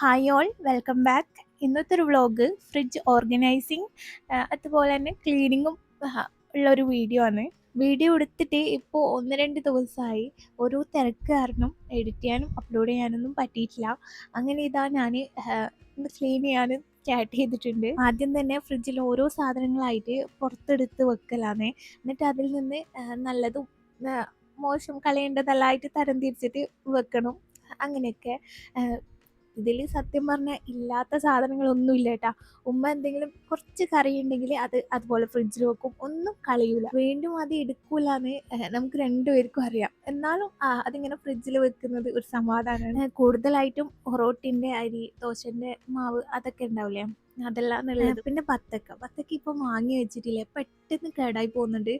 Hi all welcome back ഇന്നത്തെ ഒരു vlog fridge organising അതുപോലെ തന്നെ ക്ലീനിങ്ങും ഉള്ളൊരു വീഡിയോ ആണ്. വീഡിയോ എടുത്തിട്ട് ഇപ്പോൾ ഒന്ന് രണ്ട് ദിവസമായി ഓരോ തിരക്ക് കാരണം എഡിറ്റ് ചെയ്യാനും അപ്ലോഡ് ചെയ്യാനൊന്നും പറ്റിയിട്ടില്ല. അങ്ങനെ ഇതാ ഞാൻ ക്ലീൻ ചെയ്യാനും സ്റ്റാർട്ട് ചെയ്തിട്ടുണ്ട്. ആദ്യം തന്നെ ഫ്രിഡ്ജിൽ ഓരോ സാധനങ്ങളായിട്ട് പുറത്തെടുത്ത് വെക്കലാണ് എന്നിട്ട് അതിൽ നിന്ന് നല്ലതും മോശം കളയേണ്ടതല്ലായിട്ട് തരം തിരിച്ചിട്ട് വെക്കണം. അങ്ങനെയൊക്കെ ഇതിൽ സത്യം പറഞ്ഞാൽ ഇല്ലാത്ത സാധനങ്ങളൊന്നും ഇല്ല കേട്ടാ ഉമ്മ എന്തെങ്കിലും കുറച്ച് കറി ഉണ്ടെങ്കിൽ അത് അതുപോലെ ഫ്രിഡ്ജിൽ വെക്കും. ഒന്നും കളയൂല. വീണ്ടും അത് എടുക്കൂലെന്ന് നമുക്ക് രണ്ടുപേർക്കും അറിയാം. എന്നാലും അതിങ്ങനെ ഫ്രിഡ്ജിൽ വെക്കുന്നത് ഒരു സമാധാനമാണ് കൂടുതലായിട്ടും ഒറോട്ടിന്റെ അരി ദോശന്റെ മാവ് അതൊക്കെ ഉണ്ടാവില്ലേ അതെല്ലാം നല്ലത് പിന്നെ പത്തക്ക. പത്തക്ക ഇപ്പൊ വാങ്ങി വെച്ചിട്ടില്ലേ? പെട്ടെന്ന് കേടായി പോകുന്നുണ്ട്.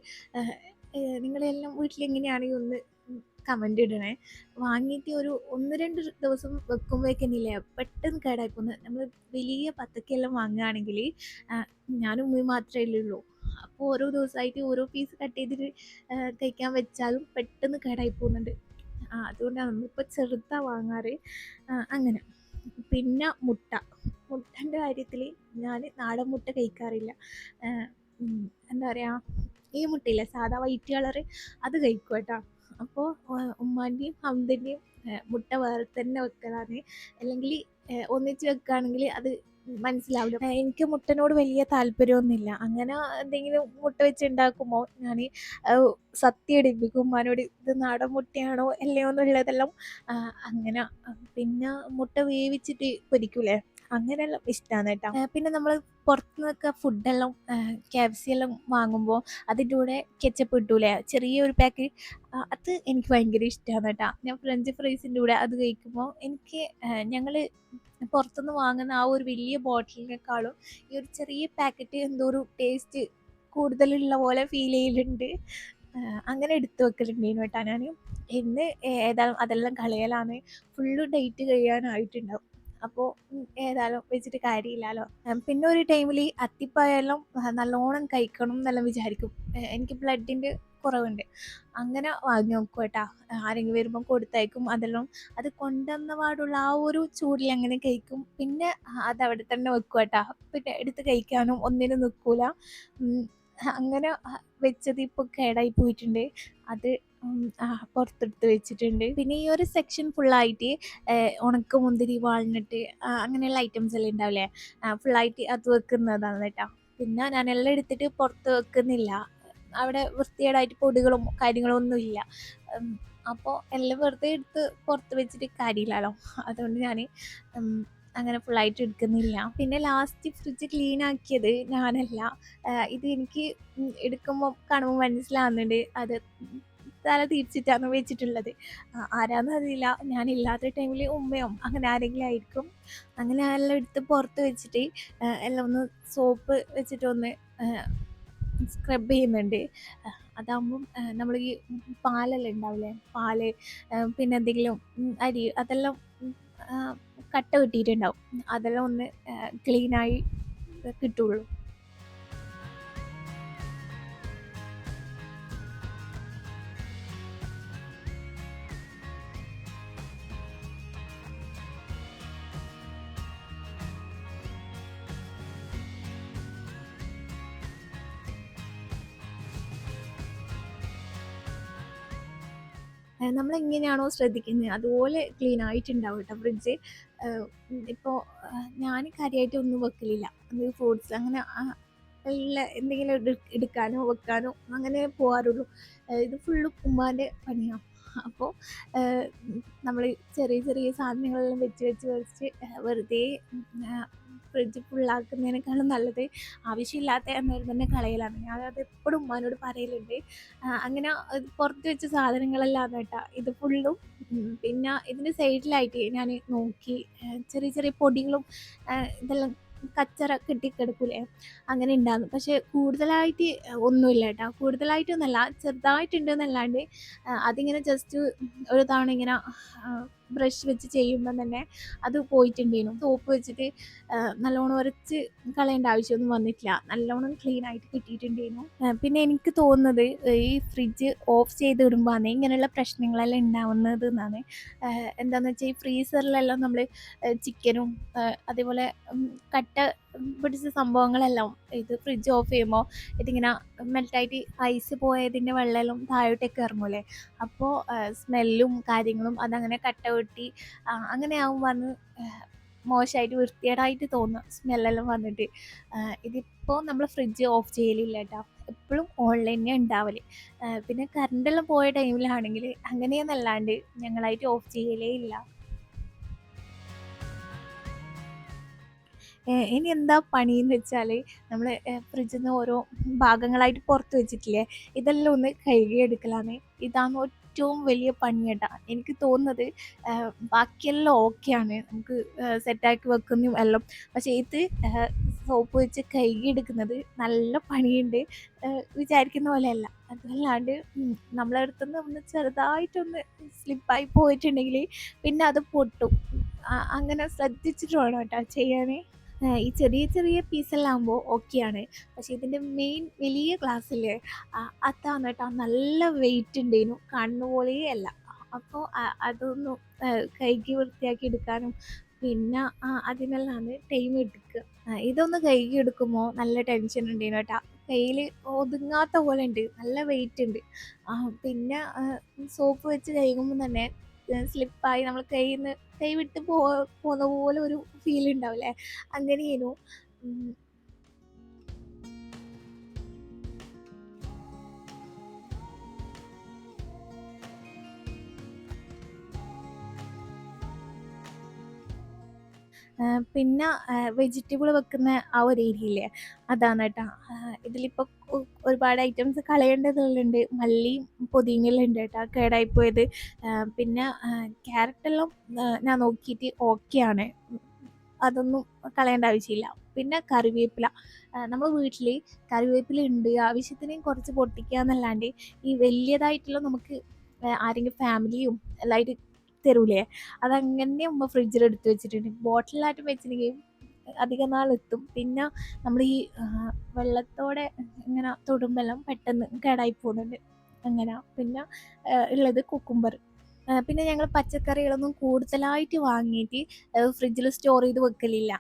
നിങ്ങളെല്ലാം വീട്ടിൽ എങ്ങനെയാണെങ്കിൽ ഒന്ന് കമന്റ് ഇടണേ. വാങ്ങിയിട്ട് ഒരു ഒന്ന് രണ്ട് ദിവസം വെക്കുമ്പോഴേക്കെന്നില്ല പെട്ടെന്ന് കേടായി പോകുന്നത് നമ്മൾ വലിയ പത്തക്കെല്ലാം വാങ്ങുകയാണെങ്കിൽ ഞാനും ഉമ്മയും മാത്രമേ ഉള്ളൂ. അപ്പോൾ ഓരോ ദിവസമായിട്ട് ഓരോ പീസ് കട്ട് ചെയ്തിട്ട് കഴിക്കാൻ വെച്ചാലും പെട്ടെന്ന് കേടായി പോകുന്നുണ്ട് അതുകൊണ്ടാണ് നമ്മളിപ്പോൾ ചെറുതാണ് വാങ്ങാറ്. അങ്ങനെ. പിന്നെ മുട്ട. മുട്ടന്റെ കാര്യത്തിൽ ഞാൻ നാടൻ മുട്ട കഴിക്കാറില്ല. എന്താ പറയുക ഈ മുട്ടയില്ല സാധാ വൈറ്റ് കളറ് അത് കഴിക്കും കേട്ടോ. അപ്പോൾ ഉമ്മാന്റെയും ഹംദന്റെയും മുട്ട വേറെ തന്നെ വെക്കലാണ് അല്ലെങ്കിൽ ഒന്നിച്ച് വെക്കുകയാണെങ്കിൽ അത് മനസ്സിലാവില്ല. എനിക്ക് മുട്ടനോട് വലിയ താല്പര്യമൊന്നുമില്ല. അങ്ങനെ എന്തെങ്കിലും മുട്ട വെച്ച് ഉണ്ടാക്കുമ്പോൾ ഞാൻ സത്യ എടുപ്പിക്കും. ഉമ്മാനോട് ഇത് നാടൻ മുട്ടയാണോ അല്ലയോ എന്നുള്ളതെല്ലാം അങ്ങനെ. പിന്നെ മുട്ട വേവിച്ചിട്ട് പൊരിക്കൂലേ? അങ്ങനെയെല്ലാം ഇഷ്ടമാണ് കേട്ടോ. പിന്നെ നമ്മൾ പുറത്തുനിന്നൊക്കെ ഫുഡെല്ലാം ക്യാപ്സി എല്ലാം വാങ്ങുമ്പോൾ അതിന്റെ കൂടെ കെച്ചപ്പ് കിട്ടൂലേ? ചെറിയൊരു പാക്ക് അത് എനിക്ക് ഭയങ്കര ഇഷ്ടമാണ് കേട്ടോ. ഞാൻ ഫ്രഞ്ച് ഫ്രൈസിന്റെ കൂടെ അത് കഴിക്കുമ്പോൾ എനിക്ക് ഞങ്ങൾ പുറത്തുനിന്ന് വാങ്ങുന്ന ആ ഒരു വലിയ ബോട്ടിലിനേക്കാളും ഈ ഒരു ചെറിയ പാക്കറ്റ് എന്തോ ഒരു ടേസ്റ്റ് കൂടുതലുള്ള പോലെ ഫീൽ ചെയ്യലുണ്ട്. അങ്ങനെ എടുത്തു വെക്കലുണ്ടേനു കേട്ടോ ഞാൻ ഇന്ന് ഏതാ അതെല്ലാം കളയലാണ്. Full date കഴിയാനായിട്ടുണ്ടാവും. അപ്പോൾ ഏതായാലും വെച്ചിട്ട് കാര്യമില്ലല്ലോ. പിന്നെ ഒരു ടൈമിൽ ഈ അത്തിപ്പായെല്ലാം നല്ലോണം കഴിക്കണം എന്നെല്ലാം വിചാരിക്കും. എനിക്ക് ബ്ലഡിന്റെ കുറവുണ്ട്. അങ്ങനെ വാങ്ങി നോക്കും കേട്ടാ. ആരെങ്കിലും വരുമ്പോൾ കൊടുത്തയക്കും അതെല്ലാം. അത് കൊണ്ടുവന്ന പാടുള്ള ആ ഒരു ചൂടിൽ അങ്ങനെ കഴിക്കും. പിന്നെ അത് അവിടെ തന്നെ വെക്കും കേട്ടാ. പിന്നെ എടുത്ത് കഴിക്കാനും ഒന്നിനും നിൽക്കൂല അങ്ങനെ വെച്ചത് ഇപ്പോൾ കേടായി പോയിട്ടുണ്ട്. അത് പുറത്തെടുത്ത് വെച്ചിട്ടുണ്ട്. പിന്നെ ഈ ഒരു സെക്ഷൻ ഫുള്ളായിട്ട് ഉണക്ക മുന്തിരി വാൾനട്ട് അങ്ങനെയുള്ള ഐറ്റംസ് എല്ലാം ഉണ്ടാവില്ലേ? ഫുള്ളായിട്ട് അത് വെക്കുന്നതാണ് കേട്ടോ. പിന്നെ ഞാൻ എല്ലാം എടുത്തിട്ട് പുറത്ത് വെക്കുന്നില്ല. അവിടെ വൃത്തികേടായിട്ട് പൊടികളും കാര്യങ്ങളും ഒന്നുമില്ല അപ്പോൾ എല്ലാം വെറുതെ എടുത്ത് പുറത്ത് വെച്ചിട്ട് കാര്യമില്ലല്ലോ. അതുകൊണ്ട് ഞാൻ അങ്ങനെ ഫുള്ളായിട്ട് എടുക്കുന്നില്ല. പിന്നെ ലാസ്റ്റ് ഫ്രിഡ്ജ് ക്ലീൻ ആക്കിയത് ഞാനല്ല. ഇത് എനിക്ക് എടുക്കുമ്പോൾ കാണുമ്പോൾ മനസ്സിലാവുന്നുണ്ട്. അത് തല തിരിച്ചിട്ടാണ് വെച്ചിട്ടുള്ളത്. ആരാന്ന് അറിയില്ല. ഞാനില്ലാത്ത ടൈമിൽ ഉമ്മയും അങ്ങനെ ആരെങ്കിലും ആയിരിക്കും. അങ്ങനെ എല്ലാം എടുത്ത് പുറത്ത് വെച്ചിട്ട് എല്ലാം ഒന്ന് സോപ്പ് വെച്ചിട്ട് ഒന്ന് സ്ക്രബ് ചെയ്യുന്നുണ്ട്. അതാകുമ്പം നമ്മൾ ഈ പാലെല്ലാം ഉണ്ടാവില്ലേ? പാൽ പിന്നെ എന്തെങ്കിലും അരി അതെല്ലാം കട്ട കിട്ടിയിട്ടുണ്ടാവും അതെല്ലാം ഒന്ന് ക്ലീനായി കിട്ടുള്ളൂ. നമ്മൾ എങ്ങനെയാണോ ശ്രദ്ധിക്കുന്നത്? അതുപോലെ ക്ലീൻ ആയിട്ടുണ്ടാവും കേട്ടോ ഫ്രിഡ്ജ് ഇപ്പോൾ ഞാൻ കാര്യമായിട്ട് ഒന്നും വെക്കലില്ല. ഫ്രൂട്ട്സ് അങ്ങനെ ഉള്ള എന്തെങ്കിലും എടു- എടുക്കാനോ വെക്കാനോ അങ്ങനെ പോകാറുള്ളൂ ഇത് ഫുള്ള് ഉമ്മാന്റെ പണിയാണ് അപ്പോൾ നമ്മൾ ചെറിയ ചെറിയ സാധനങ്ങളെല്ലാം വെച്ച് വെച്ച് വെച്ച് വെറുതെ ഫ്രിഡ്ജ് ഫുള്ളാക്കുന്നതിനേക്കാളും നല്ലത് ആവശ്യമില്ലാത്ത എന്നൊരു തന്നെ കളയലാണ്. ഞാൻ അത് എപ്പോഴും ഉമ്മാനോട് പറയലുണ്ട്. അങ്ങനെ പുറത്ത് വെച്ച സാധനങ്ങളെല്ലാം കേട്ടോ. ഇത് ഫുള്ളും പിന്നെ ഇതിന്റെ സൈഡിലായിട്ട് ഞാൻ നോക്കി ചെറിയ ചെറിയ പൊടികളും ഇതെല്ലാം കച്ചറ കെട്ടിക്കിടക്കൂലേ? അങ്ങനെ ഉണ്ടാകും പക്ഷേ കൂടുതലായിട്ട് ഒന്നുമില്ല കേട്ടോ. കൂടുതലായിട്ടൊന്നുമല്ല ചെറുതായിട്ടുണ്ട് എന്നല്ലാണ്ട് ആ, അതിങ്ങനെ ജസ്റ്റ് ഒരു തവണ ഇങ്ങനെ ബ്രഷ് വെച്ച് ചെയ്യുമ്പോൾ തന്നെ അത് പോയിട്ടുണ്ടേനു സോപ്പ് വെച്ചിട്ട് നല്ലോണം ഉരച്ച് കളയേണ്ട ആവശ്യമൊന്നും വന്നിട്ടില്ല. നല്ലോണം ക്ലീൻ ആയിട്ട് കിട്ടിയിട്ടുണ്ടായിരുന്നു. പിന്നെ എനിക്ക് തോന്നുന്നത് ഈ ഫ്രിഡ്ജ് ഓഫ് ചെയ്ത് ഇടുമ്പോഴാണ് ഇങ്ങനെയുള്ള പ്രശ്നങ്ങളെല്ലാം ഉണ്ടാവുന്നത് എന്നാണ് എന്താണെന്ന് വെച്ചാൽ ഈ ഫ്രീസറിലെല്ലാം നമ്മൾ ചിക്കനും അതേപോലെ കട്ട പിടിച്ച സംഭവങ്ങളെല്ലാം ഇത് ഫ്രിഡ്ജ് ഓഫ് ചെയ്യുമ്പോൾ ഇതിങ്ങനെ മെൽറ്റായിട്ട് ഐസ് പോയതിന്റെ വെള്ളമെല്ലാം താഴോട്ടേക്ക് ഇറങ്ങൂലേ അപ്പോൾ സ്മെല്ലും കാര്യങ്ങളും അതങ്ങനെ കട്ട വെട്ടി അങ്ങനെ വന്ന് മോശമായിട്ട് വൃത്തികേടായിട്ട് തോന്നുക സ്മെല്ലെല്ലാം വന്നിട്ട്. ഇതിപ്പോൾ നമ്മൾ ഫ്രിഡ്ജ് ഓഫ് ചെയ്യലില്ല കേട്ടോ എപ്പോഴും ഓൺലൈനെ തന്നെ ഉണ്ടാവൽ പിന്നെ കറണ്ടെല്ലാം പോയ ടൈമിലാണെങ്കിൽ അങ്ങനെയെന്നല്ലാണ്ട് ഞങ്ങളായിട്ട് ഓഫ് ചെയ്യലേ ഇല്ല. ഇനി എന്താ പണിയെന്ന് വെച്ചാൽ നമ്മൾ ഫ്രിഡ്ജിൽ നിന്ന് ഓരോ ഭാഗങ്ങളായിട്ട് പുറത്ത് വെച്ചിട്ടില്ലേ? ഇതെല്ലാം ഒന്ന് കഴുകിയെടുക്കലാണ് ഇതാണ് ഏറ്റവും വലിയ പണി കേട്ടോ. എനിക്ക് തോന്നുന്നത് ബാക്കിയെല്ലാം ഓക്കെയാണ്. നമുക്ക് സെറ്റാക്കി വെക്കുന്നതും എല്ലാം. പക്ഷേ ഇത് സോപ്പ് വെച്ച് കഴുകിയെടുക്കുന്നത് നല്ല പണിയുണ്ട്. വിചാരിക്കുന്ന പോലെയല്ല. അതല്ലാണ്ട് നമ്മളെ അടുത്തുനിന്ന് ഒന്ന് ചെറുതായിട്ടൊന്ന് സ്ലിപ്പായി പോയിട്ടുണ്ടെങ്കിൽ പിന്നെ അത് പൊട്ടും. അങ്ങനെ ശ്രദ്ധിച്ചിട്ട് വേണം കേട്ടോ ചെയ്യാൻ ഈ ചെറിയ ചെറിയ പീസെല്ലാമാകുമ്പോൾ ഓക്കെയാണ് പക്ഷേ ഇതിന്റെ മെയിൻ വലിയ ക്ലാസ്സിൽ അതാണ് കേട്ടോ നല്ല വെയിറ്റ് ഉണ്ടേനു കാണുന്ന പോലെയേ അല്ല അപ്പോൾ അതൊന്ന് കൈകി വൃത്തിയാക്കി എടുക്കാനും പിന്നെ അതിനെല്ലാമാണ് ടൈം എടുക്കുക. ഇതൊന്ന് കൈകി എടുക്കുമ്പോൾ നല്ല ടെൻഷൻ ഉണ്ടേനു കേട്ടോ. കയ്യിൽ ഒതുങ്ങാത്ത പോലെ ഉണ്ട് നല്ല വെയിറ്റ് ഉണ്ട് പിന്നെ സോപ്പ് വെച്ച് കഴുകുമ്പോൾ തന്നെ സ്ലിപ്പായി നമ്മൾ കയ്യിൽ നിന്ന് കൈ വിട്ട് പോ പോന്ന പോലെ ഒരു ഫീൽ ഉണ്ടാവില്ലേ അങ്ങനെയേനു പിന്നെ വെജിറ്റബിൾ വെക്കുന്ന ആ ഒരു ഏരിയയില്ലേ അതാണ് കേട്ടോ ഇതിലിപ്പോൾ ഒരുപാട് ഐറ്റംസ് കളയേണ്ടതുണ്ട് മല്ലിയും പൊതിങ്ങലുണ്ട് കേട്ടോ കേടായി പോയത് പിന്നെ ക്യാരറ്റെല്ലാം ഞാൻ നോക്കിയിട്ട് ഓക്കെയാണ് അതൊന്നും കളയേണ്ട ആവശ്യമില്ല. പിന്നെ കറിവേപ്പില. നമ്മൾ വീട്ടിൽ കറിവേപ്പില ഉണ്ട്. ആവശ്യത്തിന് കുറച്ച് പൊട്ടിക്കുക എന്നല്ലാണ്ട് ഈ വലിയതായിട്ടുള്ള നമുക്ക് ആരെങ്കിലും ഫാമിലിയും എല്ലായിട്ട് തരൂലേ? അതങ്ങനെ ഉമ്മ ഫ്രിഡ്ജിൽ എടുത്ത് വെച്ചിട്ടുണ്ട്. ബോട്ടിലായിട്ടും വെച്ചിട്ടുണ്ടെങ്കിൽ അധികം എത്തും. പിന്നെ നമ്മൾ ഈ വെള്ളത്തോടെ ഇങ്ങനെ തൊടുമ്പെല്ലാം പെട്ടെന്ന് കേടായി പോകുന്നുണ്ട്. അങ്ങനെ. പിന്നെ ഉള്ളത് കുക്കുംബർ. പിന്നെ ഞങ്ങൾ പച്ചക്കറികളൊന്നും കൂടുതലായിട്ട് വാങ്ങിയിട്ട് ഫ്രിഡ്ജിൽ സ്റ്റോർ ചെയ്ത് വെക്കലില്ല.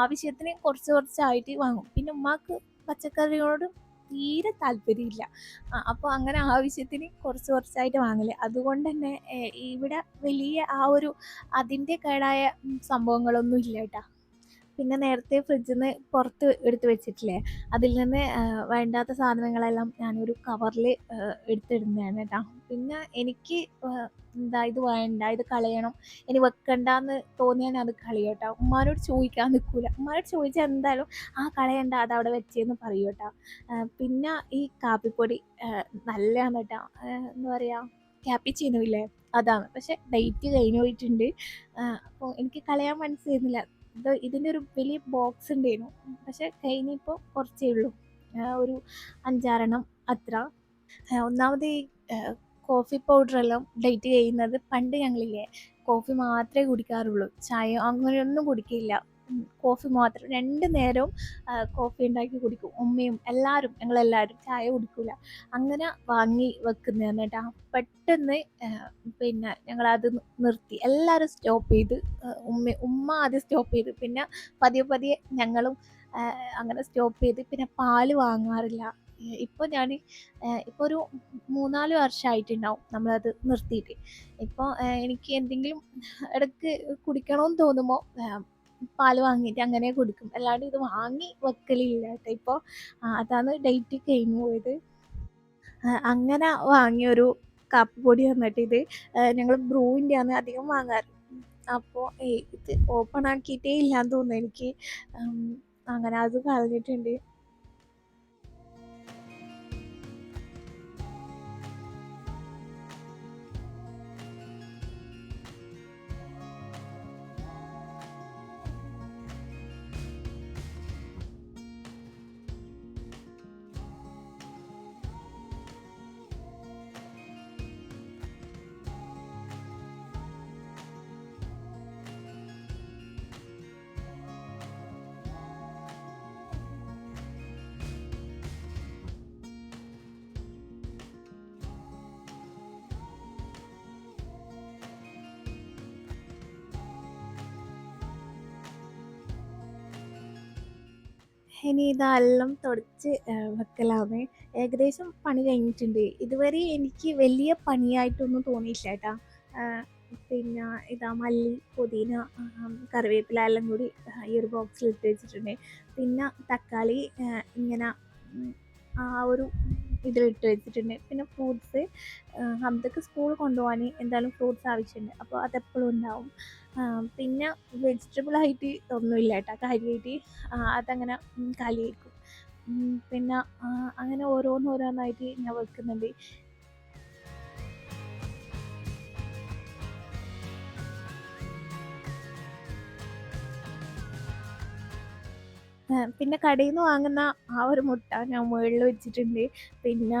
ആവശ്യത്തിന് കുറച്ച് കുറച്ചായിട്ട് വാങ്ങും. പിന്നെ ഉമ്മാക്ക് പച്ചക്കറികളോട് തീരെ താല്പര്യമില്ല. അപ്പോൾ അങ്ങനെ ആവശ്യത്തിന് കുറച്ച് കുറച്ചായിട്ട് വാങ്ങൽ. അതുകൊണ്ട് തന്നെ ഇവിടെ വലിയ ആ ഒരു അതിന്റെ കേടായ സംഭവങ്ങളൊന്നും ഇല്ല കേട്ടോ. പിന്നെ നേരത്തെ ഫ്രിഡ്ജിൽ നിന്ന് പുറത്ത് എടുത്ത് വെച്ചിട്ടില്ലേ? അതിൽ നിന്ന് വേണ്ടാത്ത സാധനങ്ങളെല്ലാം ഞാനൊരു കവറിൽ എടുത്തിടുന്നതാണ് കേട്ടോ. പിന്നെ എനിക്ക് എന്താ ഇത് വേണ്ട ഇത് കളയണം ഇനി വെക്കണ്ടെന്ന് തോന്നിയാൽ അത് കളയും കേട്ടോ. ഉമ്മാനോട് ചോദിക്കാൻ നിൽക്കൂല ഉമ്മാനോട് ചോദിച്ചാൽ എന്തായാലും ആ കളയണ്ട അത് അവിടെ വെച്ചേന്ന് പറയൂ കേട്ടോ. പിന്നെ ഈ കാപ്പിപ്പൊടി നല്ലതാണ് കേട്ടോ. എന്താ പറയുക ക്യാപ്പിച്ചീനോ ഇല്ലേ അതാണ്. പക്ഷെ ഡേറ്റ് കഴിഞ്ഞു പോയിട്ടുണ്ട്. അപ്പോൾ എനിക്ക് കളയാൻ മനസ്സിലായിരുന്നില്ല ഇത് ഇതിന്റെ ഒരു വലിയ ബോക്സ് ഉണ്ടായിരുന്നു. പക്ഷെ കഴിഞ്ഞിപ്പോൾ കുറച്ചേ ഉള്ളൂ. ഒരു അഞ്ചാറെണ്ണം അത്ര. ഒന്നാമത് ഈ കോഫി പൗഡറെല്ലാം ഡേറ്റ് ചെയ്യുന്നത് പണ്ട് ഞങ്ങളില്ലേ കോഫി മാത്രമേ കുടിക്കാറുള്ളൂ. ചായ അങ്ങനെയൊന്നും കുടിക്കില്ല. കോഫി മാത്രം. രണ്ട് നേരവും കോഫി ഉണ്ടാക്കി കുടിക്കും. ഉമ്മയും എല്ലാവരും ഞങ്ങളെല്ലാവരും ചായ കുടിക്കില്ല അങ്ങനെ വാങ്ങി വെക്കുന്നതാണ് കേട്ടോ. പെട്ടെന്ന് പിന്നെ ഞങ്ങളത് നിർത്തി. എല്ലാവരും സ്റ്റോപ്പ് ചെയ്ത് ഉമ്മ ഉമ്മ ആദ്യം സ്റ്റോപ്പ് ചെയ്ത്. പിന്നെ പതിയെ പതിയെ ഞങ്ങളും അങ്ങനെ സ്റ്റോപ്പ് ചെയ്ത്. പിന്നെ പാൽ വാങ്ങാറില്ല. ഇപ്പോൾ ഞാൻ ഇപ്പോൾ ഒരു മൂന്നാൽ വർഷമായിട്ടുണ്ടാവും നമ്മളത് നിർത്തിയിട്ട്. ഇപ്പോൾ എനിക്ക് എന്തെങ്കിലും ഇടയ്ക്ക് കുടിക്കണമെന്ന് തോന്നുമ്പോൾ പാൽ വാങ്ങിയിട്ട് അങ്ങനെ കൊടുക്കും. അല്ലാണ്ട് ഇത് വാങ്ങി വെക്കലില്ല കേട്ടോ. ഇപ്പോൾ അതാണ് ഡേറ്റ് കഴിഞ്ഞു പോയത്. അങ്ങനെ വാങ്ങിയൊരു കാപ്പിപ്പൊടി വന്നിട്ട് ഇത് ഞങ്ങൾ ബ്രൂവിന്റെ ആണ് അധികം വാങ്ങാറ്. അപ്പോൾ ഇത് ഓപ്പൺ ആക്കിയിട്ടേ ഇല്ലാന്ന് തോന്നുന്നു എനിക്ക്. അങ്ങനെ അത് കളഞ്ഞിട്ടുണ്ട്. ഇനി ഇതെല്ലാം തുടച്ച് വെക്കലാന്ന്. ഏകദേശം പണി കഴിഞ്ഞിട്ടുണ്ട്. ഇതുവരെ എനിക്ക് വലിയ പണിയായിട്ടൊന്നും തോന്നിയില്ല കേട്ടാ. പിന്നെ ഇതാ മല്ലി പുതിന കറിവേപ്പില എല്ലാം കൂടി ഈ ഒരു ബോക്സിൽ ഇട്ട് വെച്ചിട്ടുണ്ട്. പിന്നെ തക്കാളി ഇങ്ങനെ ആ ഒരു ഇതിലിട്ട് വെച്ചിട്ടുണ്ട്. പിന്നെ ഫ്രൂട്ട്സ് ഹംദക്ക് സ്കൂൾ കൊണ്ടുപോകാൻ എന്തായാലും ഫ്രൂട്ട്സ് ആവശ്യമുണ്ട്. അപ്പോൾ അതെപ്പോഴും ഉണ്ടാവും. പിന്നെ വെജിറ്റബിൾ ആയിട്ട് ഒന്നുമില്ല കേട്ടോ. കാര്യമായിട്ട് അതങ്ങനെ കാലിയായിരിക്കും പിന്നെ അങ്ങനെ ഓരോന്നോരോന്നായിട്ട് ഞാൻ വെക്കുന്നുണ്ട്. പിന്നെ കടയിൽ നിന്ന് വാങ്ങുന്ന ആ ഒരു മുട്ട ഞാൻ മുകളിൽ വെച്ചിട്ടുണ്ട്. പിന്നെ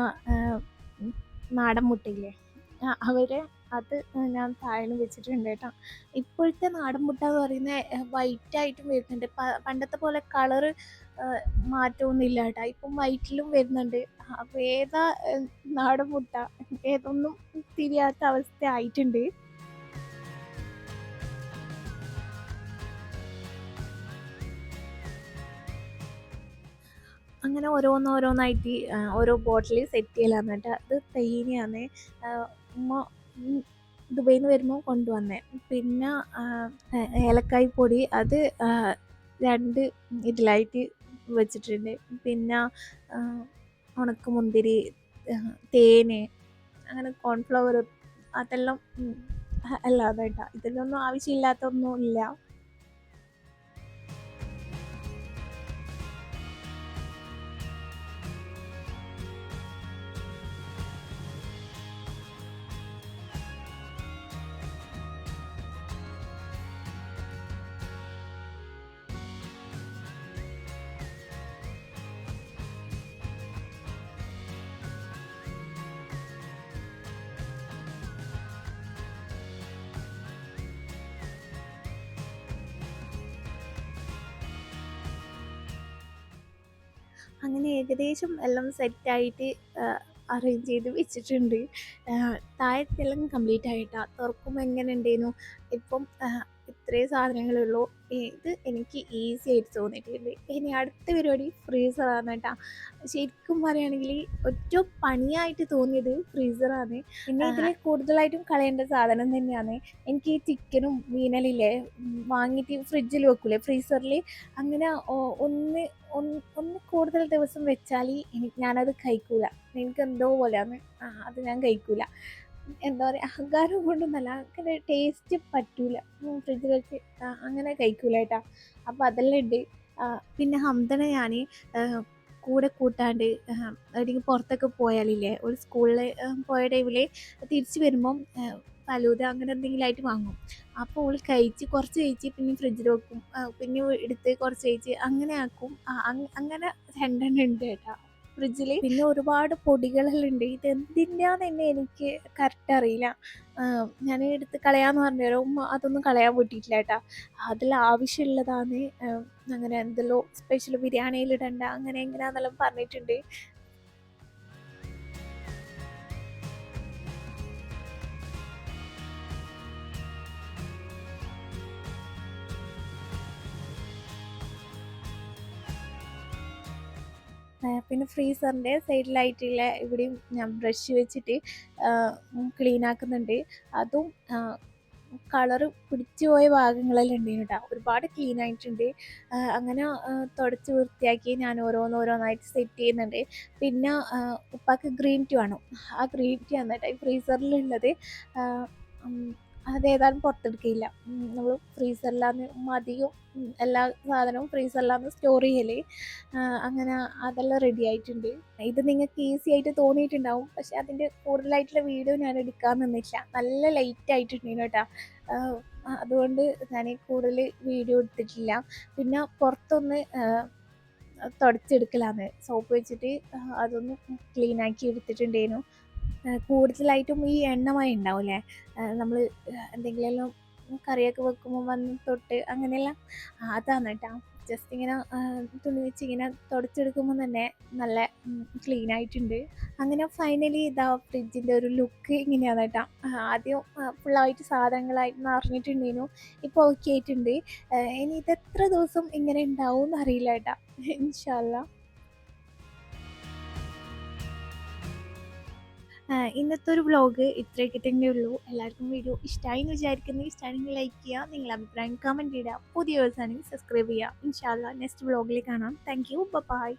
നാടൻ മുട്ടയില്ലേ? അവർ അത് ഞാൻ താഴെ വെച്ചിട്ടുണ്ട് കേട്ടോ. ഇപ്പോഴത്തെ നാടൻ മുട്ട എന്ന് പറയുന്നത് വൈറ്റ് ആയിട്ടും വരുന്നുണ്ട്. പണ്ടത്തെ പോലെ കളറ് മാറ്റമൊന്നുമില്ല കേട്ടോ. ഇപ്പം വൈറ്റിലും വരുന്നുണ്ട്. അപ്പോൾ ഏതാ നാടൻ മുട്ട? ഏതൊന്നും തിരിയാത്ത അവസ്ഥ ആയിട്ടുണ്ട് അങ്ങനെ ഓരോന്നോരോന്നായിട്ട് ഓരോ ബോട്ടിൽ സെറ്റ് ചെയ്യലാ കേട്ടോ അത് തേനിയാന്ന് ഉമ്മ ദുബൈയിൽ നിന്ന് വരുമ്പോൾ കൊണ്ടുവന്നേ. പിന്നെ ഏലക്കായ് പൊടി അത് രണ്ട് ഇതിലായിട്ട് വെച്ചിട്ടുണ്ട്. പിന്നെ ഉണക്കമുന്തിരി തേന് അങ്ങനെ കോൺഫ്ലവർ അതെല്ലാം അല്ലാതെ കേട്ടോ ഇതിലൊന്നും ആവശ്യമില്ലാത്തൊന്നും ഇല്ല. അങ്ങനെ ഏകദേശം എല്ലാം സെറ്റായിട്ട് അറേഞ്ച് ചെയ്ത് വെച്ചിട്ടുണ്ട്. താഴത്തെല്ലാം കംപ്ലീറ്റ് ആയിട്ടാണ് തുറക്കുമ്പോൾ എങ്ങനെ ഉണ്ടായിരുന്നു ഇപ്പം ഇത്രയും സാധനങ്ങളേ ഉള്ളൂ ഇത് എനിക്ക് ഈസി ആയിട്ട് തോന്നിയിട്ടുണ്ട്. ഇനി അടുത്ത പരിപാടി ഫ്രീസറാണ് കേട്ടോ. ശരിക്കും പറയുകയാണെങ്കിൽ ഒറ്റ പണിയായിട്ട് തോന്നിയത് ഫ്രീസറാണ് പിന്നെ ഇതിൽ കൂടുതലായിട്ടും കളയേണ്ട സാധനം തന്നെയാണ്. എനിക്ക് ഈ ചിക്കനും മീനലില്ലേ വാങ്ങിയിട്ട് ഫ്രിഡ്ജിൽ വെക്കൂലേ? ഫ്രീസറിൽ അങ്ങനെ ഒന്ന് ഒന്ന് കൂടുതൽ ദിവസം വെച്ചാൽ എനിക്ക് ഞാനത് കഴിക്കൂല. എനിക്ക് എന്തോ പോലെയാണ് അത് ഞാൻ കഴിക്കൂല. എന്താ പറയുക അഹങ്കാരം കൊണ്ടൊന്നല്ല അങ്ങനെ ടേസ്റ്റ് പറ്റൂല. ഫ്രിഡ്ജിൽ വെച്ച് അങ്ങനെ കഴിക്കൂല കേട്ടാ. അപ്പോൾ അതെല്ലാം ഉണ്ട് പിന്നെ ഹംദനെ ഞാൻ കൂടെ കൂട്ടാണ്ട് എവിടെയെങ്കിലും പുറത്തൊക്കെ പോയാലില്ലേ ഒരു സ്കൂളിൽ പോയ ടൈമിൽ തിരിച്ച് വരുമ്പം ഫലൂദ അങ്ങനെ എന്തെങ്കിലും ആയിട്ട് വാങ്ങും. അപ്പോൾ ഓൾ കഴിച്ച് കുറച്ച് കഴിച്ച് പിന്നെ ഫ്രിഡ്ജിൽ വെക്കും. പിന്നെ എടുത്ത് കുറച്ച് കഴിച്ച് അങ്ങനെ ആക്കും. അങ്ങനെ രണ്ടെണ്ണം ഉണ്ട് കേട്ടോ. ഫ്രിഡ്ജിൽ പിന്നെ ഒരുപാട് പൊടികളെല്ലാം ഉണ്ട് ഇത് എന്തിന്റെയാന്ന് തന്നെ എനിക്ക് കറക്റ്റ് അറിയില്ല. ഞാൻ എടുത്ത് കളയാന്ന് പറഞ്ഞു ഉമ്മ അതൊന്നും കളയാൻ പറ്റിയിട്ടില്ല കേട്ടോ. അതിൽ ആവശ്യമുള്ളതാണ്. അങ്ങനെ എന്തെല്ലോ സ്പെഷ്യൽ ബിരിയാണിയിൽ ഇടണ്ട അങ്ങനെ എങ്ങനെയാണെന്നെല്ലാം പറഞ്ഞിട്ടുണ്ട്. പിന്നെ ഫ്രീസറിന്റെ സൈഡിലായിട്ടുള്ള ഇവിടെയും ഞാൻ ബ്രഷ് വെച്ചിട്ട് ക്ലീൻ ആക്കുന്നുണ്ട്. അതും കളറ് പിടിച്ചു പോയ ഭാഗങ്ങളെല്ലാം ഉണ്ട് കേട്ടോ. ഒരുപാട് ക്ലീൻ ആയിട്ടുണ്ട്. അങ്ങനെ തുടച്ച് വൃത്തിയാക്കി ഞാൻ ഓരോന്നോരോന്നായിട്ട് സെറ്റ് ചെയ്യുന്നുണ്ട്. പിന്നെ ഉപ്പാക്ക് ഗ്രീൻ ടീ വേണം. ആ ഗ്രീൻ ടീ ആണ് കേട്ടോ ഈ ഫ്രീസറിലുള്ളത് അതേതായാലും പുറത്തെടുക്കില്ല നമ്മൾ ഫ്രീസറിലാണ് അധികം എല്ലാ സാധനവും ഫ്രീസറിലാണ് സ്റ്റോർ ചെയ്യൽ. അങ്ങനെ അതെല്ലാം റെഡി ആയിട്ടുണ്ട്. ഇത് നിങ്ങൾക്ക് ഈസി ആയിട്ട് തോന്നിയിട്ടുണ്ടാവും. പക്ഷെ അതിന്റെ കൂടുതലായിട്ടുള്ള വീഡിയോ ഞാൻ എടുക്കാൻ നിന്നില്ല. നല്ല ലൈറ്റ് ആയിട്ടുണ്ടായിരുന്നു കേട്ടോ. അതുകൊണ്ട് ഞാൻ കൂടുതൽ വീഡിയോ എടുത്തിട്ടില്ല. പിന്നെ പുറത്തൊന്ന് തുടച്ചെടുക്കലാന്ന്. സോപ്പ് വെച്ചിട്ട് അതൊന്ന് ക്ലീൻ ആക്കി എടുത്തിട്ടുണ്ടായിരുന്നു. കൂടുതലായിട്ടും ഈ എണ്ണമയം ഉണ്ടാവില്ലേ? നമ്മൾ എന്തെങ്കിലും കറിയൊക്കെ വെക്കുമ്പോൾ വന്ന് തൊട്ട് അങ്ങനെയെല്ലാം അതാണ് കേട്ടോ ജസ്റ്റ് ഇങ്ങനെ തുണി വെച്ച് ഇങ്ങനെ തുടച്ചെടുക്കുമ്പോൾ തന്നെ നല്ല ക്ലീൻ ആയിട്ടുണ്ട്. അങ്ങനെ ഫൈനലി ഇതാ ഫ്രിഡ്ജിന്റെ ഒരു ലുക്ക് ഇങ്ങനെയാണ് കേട്ടോ ആദ്യം ഫുള്ളായിട്ട് സാധനങ്ങളായിട്ട് നിറഞ്ഞിട്ടുണ്ടേനു. ഇപ്പോൾ ഓക്കെ ആയിട്ടുണ്ട്. ഇനി ഇത് എത്ര ദിവസം ഇങ്ങനെ ഉണ്ടാവും എന്നറിയില്ല കേട്ടോ ഇൻഷാല്ല ഇന്നത്തെ ഒരു വ്ളോഗ് ഇത്രയൊക്കെ തന്നെ ഉള്ളൂ എല്ലാവർക്കും വീഡിയോ ഇഷ്ടമായി എന്ന് വിചാരിക്കുന്നു. ഇഷ്ടമാണെങ്കിൽ ലൈക്ക് ചെയ്യുക നിങ്ങളുടെ അഭിപ്രായം കമന്റ് ചെയ്യുക പുതിയ ദിവസമാണെങ്കിൽ സബ്സ്ക്രൈബ് ചെയ്യുക. ഇൻഷാല്ല നെക്സ്റ്റ് വ്ളോഗിൽ കാണാം. Thank you by